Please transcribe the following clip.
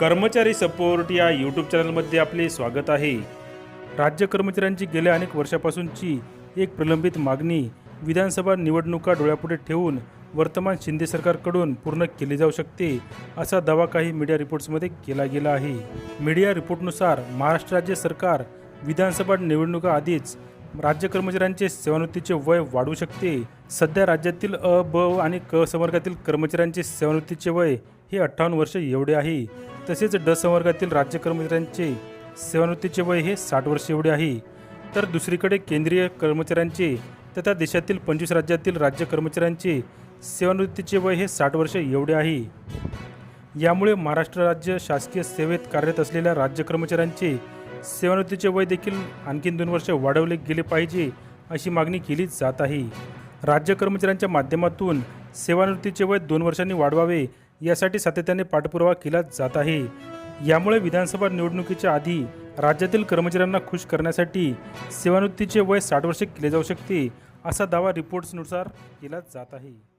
कर्मचारी सपोर्ट या यूट्यूब चॅनलमध्ये आपले स्वागत आहे. राज्य कर्मचाऱ्यांची गेल्या अनेक वर्षापासूनची एक प्रलंबित मागणी विधानसभा निवडणुका डोळ्यापुढे ठेवून वर्तमान शिंदे सरकारकडून पूर्ण केली जाऊ शकते असा दावा काही मीडिया रिपोर्ट्समध्ये केला गेला आहे. मीडिया रिपोर्टनुसार महाराष्ट्र राज्य सरकार विधानसभा निवडणुका आधीच राज्य कर्मचाऱ्यांचे सेवानिवृत्तीचे वय वाढू शकते. सध्या राज्यातील अ ब आणि क संवर्गातील कर्मचाऱ्यांचे सेवानिवृत्तीचे वय हे अठ्ठावन्न वर्ष एवढे आहे. तसेच ड संवर्गातील राज्य कर्मचाऱ्यांचे सेवानिवृत्तीचे वय हे साठ वर्ष एवढे आहे. तर दुसरीकडे केंद्रीय कर्मचाऱ्यांचे तथा देशातील पंचवीस राज्यातील राज्य कर्मचाऱ्यांचे सेवानिवृत्तीचे वय हे साठ वर्ष एवढे आहे. यामुळे महाराष्ट्र राज्य शासकीय सेवेत कार्यरत असलेल्या राज्य कर्मचाऱ्यांचे सेवानिवृत्तीचे वय देखील आणखीन दोन वर्ष वाढवले गेले पाहिजे अशी मागणी केली जात आहे. राज्य कर्मचाऱ्यांच्या माध्यमातून सेवानिवृत्तीचे वय दोन वर्षांनी वाढवावे यासाठी सातत्याने पाठपुरावा केला जात आहे. यामुळे विधानसभा निवडणुकीच्या आधी राज्यातील कर्मचाऱ्यांना खुश करण्यासाठी सेवानिवृत्तीचे वय साठ वर्षे केले जाऊ शकते असा दावा रिपोर्ट्सनुसार केला जात आहे.